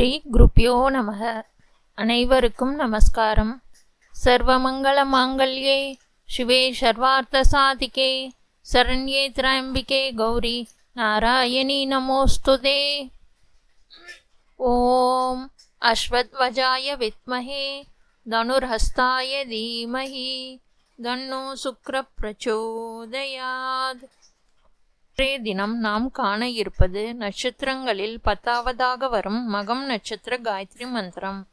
ஸ்ரீ குருப்பியோ நமக அனைவருக்கும் நமஸ்காரம் சர்வமங்கள மாங்கல்யே சிவே சர்வார்த்த சாதிகே சரண்யே திராம்பிகே கௌரி நாராயணி நமோஸ்துதே ஓம் அஸ்வத்வஜாய வித்மஹே தனுர்ஹஸ்தாய தீமஹி தன்னோ சுக்ர பிரச்சோதயாத் இன்றைய தினம் நாம் காண இருப்பது நட்சத்திரங்களில் பத்தாவதாக வரும் மகம் நட்சத்திர காயத்ரி மந்திரம்.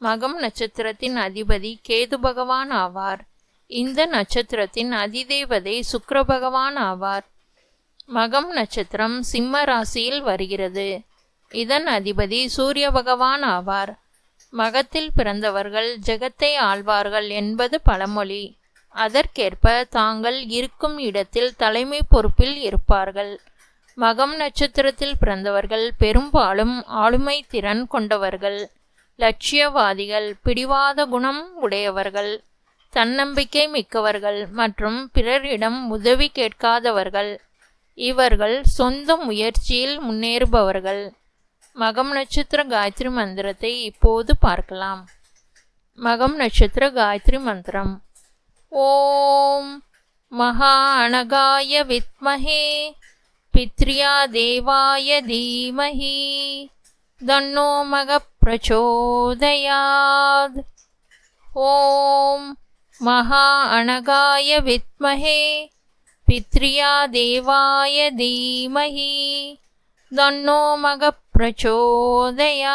மகம் நட்சத்திரத்தின் அதிபதி கேது பகவான் ஆவார். இந்த நட்சத்திரத்தின் அதிதேவதை சுக்கர பகவான் ஆவார். மகம் நட்சத்திரம் சிம்ம ராசியில் வருகிறது. இதன் அதிபதி சூரிய பகவான் ஆவார். மகத்தில் பிறந்தவர்கள் ஜெகத்தை ஆழ்வார்கள் என்பது பழமொழி. அதற்கேற்ப தாங்கள் இருக்கும் இடத்தில் தலைமை பொறுப்பில் இருப்பார்கள். மகம் நட்சத்திரத்தில் பிறந்தவர்கள் பெரும்பாலும் ஆளுமை திறன் கொண்டவர்கள். லட்சியவாதிகள் பிடிவாத குணம் உடையவர்கள் தன்னம்பிக்கை மிக்கவர்கள் மற்றும் பிறரிடம் உதவி கேட்காதவர்கள். இவர்கள் சொந்த முயற்சியில் முன்னேறுபவர்கள். மகம் நட்சத்திர காயத்ரி மந்திரத்தை இப்போது பார்க்கலாம். மகம் நட்சத்திர காயத்ரி மந்திரம். ॐ महाणगाय विद्महे पित्र्यादेवाय धीमहि तन्नो मग प्रचोदयाद् ॐ महा अणगाय विद्महे पितृ्यादेवाय धीमहि तन्नो मघ प्रचोदयात्।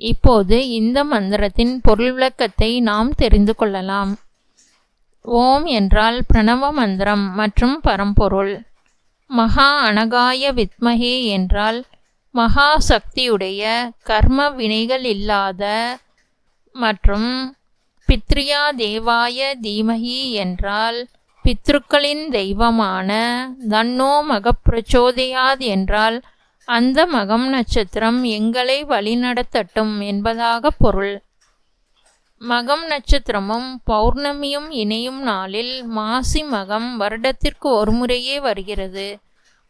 இப்போது இந்த மந்திரத்தின் பொருள் விளக்கத்தை நாம் தெரிந்து கொள்ளலாம். ஓம் என்றால் பிரணவ மந்திரம் மற்றும் பரம்பொருள். மகா அனகாய வித்மகே என்றால் மகா சக்தியுடைய கர்ம வினைகள் இல்லாத மற்றும் பித்ரியா தேவாய தீமகி என்றால் பித்ருக்களின் தெய்வமான தன்னோ மகப்பிரச்சோதையாது என்றால் அந்த மகம் நட்சத்திரம் எங்களை வழிநடத்தட்டும் என்பதாக பொருள். மகம் நட்சத்திரமும் பௌர்ணமியும் இணையும் நாளில் மாசி மகம் வருடத்திற்கு ஒரு முறையே வருகிறது.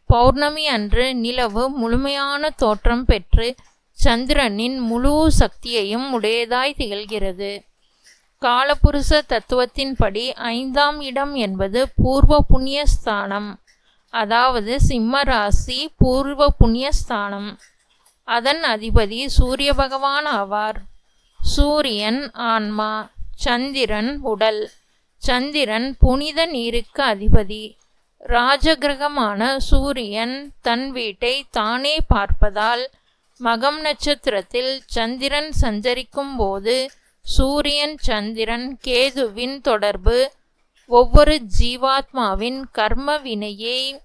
பௌர்ணமி அன்று நிலவு முழுமையான தோற்றம் பெற்று சந்திரனின் முழு சக்தியையும் உடையதாய் திகழ்கிறது. காலபுருஷ தத்துவத்தின்படி ஐந்தாம் இடம் என்பது பூர்வ புண்ணிய ஸ்தானம் அதாவது சிம்ம ராசி பூர்வ புண்ணியஸ்தானம். அதன் அதிபதி சூரிய பகவான் ஆவார். சூரியன் ஆன்மா சந்திரன் உடல். சந்திரன் புனித நீருக்கு அதிபதி. ராஜகிரகமான சூரியன் தன் வீட்டை தானே பார்ப்பதால் மகம் நட்சத்திரத்தில் சந்திரன் சஞ்சரிக்கும் போது சூரியன் சந்திரன் கேதுவின் தொடர்பு ஒவ்வொரு ஜீவாத்மாவின் கர்ம வினையை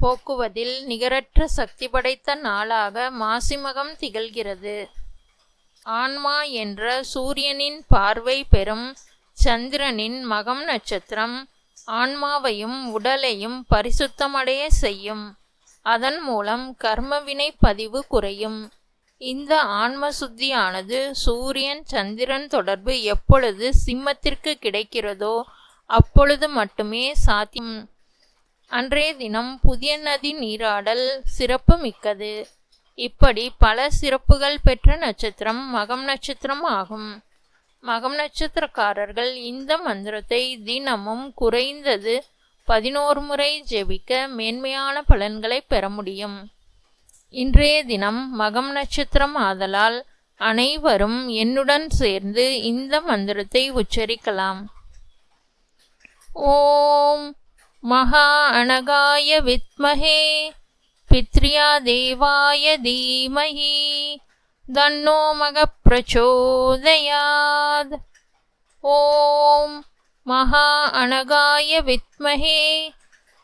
போக்குவதில் நிகரற்ற சக்தி படைத்த நாளாக மாசிமகம் திகழ்கிறது. ஆன்மா என்ற சூரியனின் பார்வை பெறும் சந்திரனின் மகம் நட்சத்திரம் ஆன்மாவையும் உடலையும் பரிசுத்தமடைய செய்யும். அதன் மூலம் கர்மவினை பதிவு குறையும். இந்த ஆன்ம சுத்தியானது சூரியன் சந்திரன் தொடர்பு எப்பொழுது சிம்மத்திற்கு கிடைக்கிறதோ அப்பொழுது மட்டுமே சாத்தியம். அன்றைய தினம் புதிய நதி நீராடல் சிறப்பு மிக்கது. இப்படி பல சிறப்புகள் பெற்ற நட்சத்திரம் மகம் நட்சத்திரம் ஆகும். மகம் நட்சத்திரக்காரர்கள் இந்த மந்திரத்தை தினமும் குறைந்தது பதினோரு முறை ஜெபிக்க மேன்மையான பலன்களை பெற முடியும். இன்றைய தினம் மகம் நட்சத்திரம் ஆதலால் அனைவரும் என்னுடன் சேர்ந்து இந்த மந்திரத்தை உச்சரிக்கலாம். ஓம் மகா அனகாய வித்மஹே பித்ரியா தேவாய தீமஹி தன்னோ மக பிரச்சோதயாத். ஓம் மகா அனகாய வித்மஹே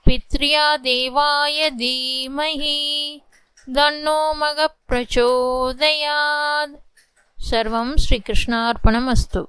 பித்ரியா தேவாய தீமஹி தன்னோ மக பிரச்சோதயாத். சர்வம் ஸ்ரீகிருஷ்ணார்ப்பணமஸ்து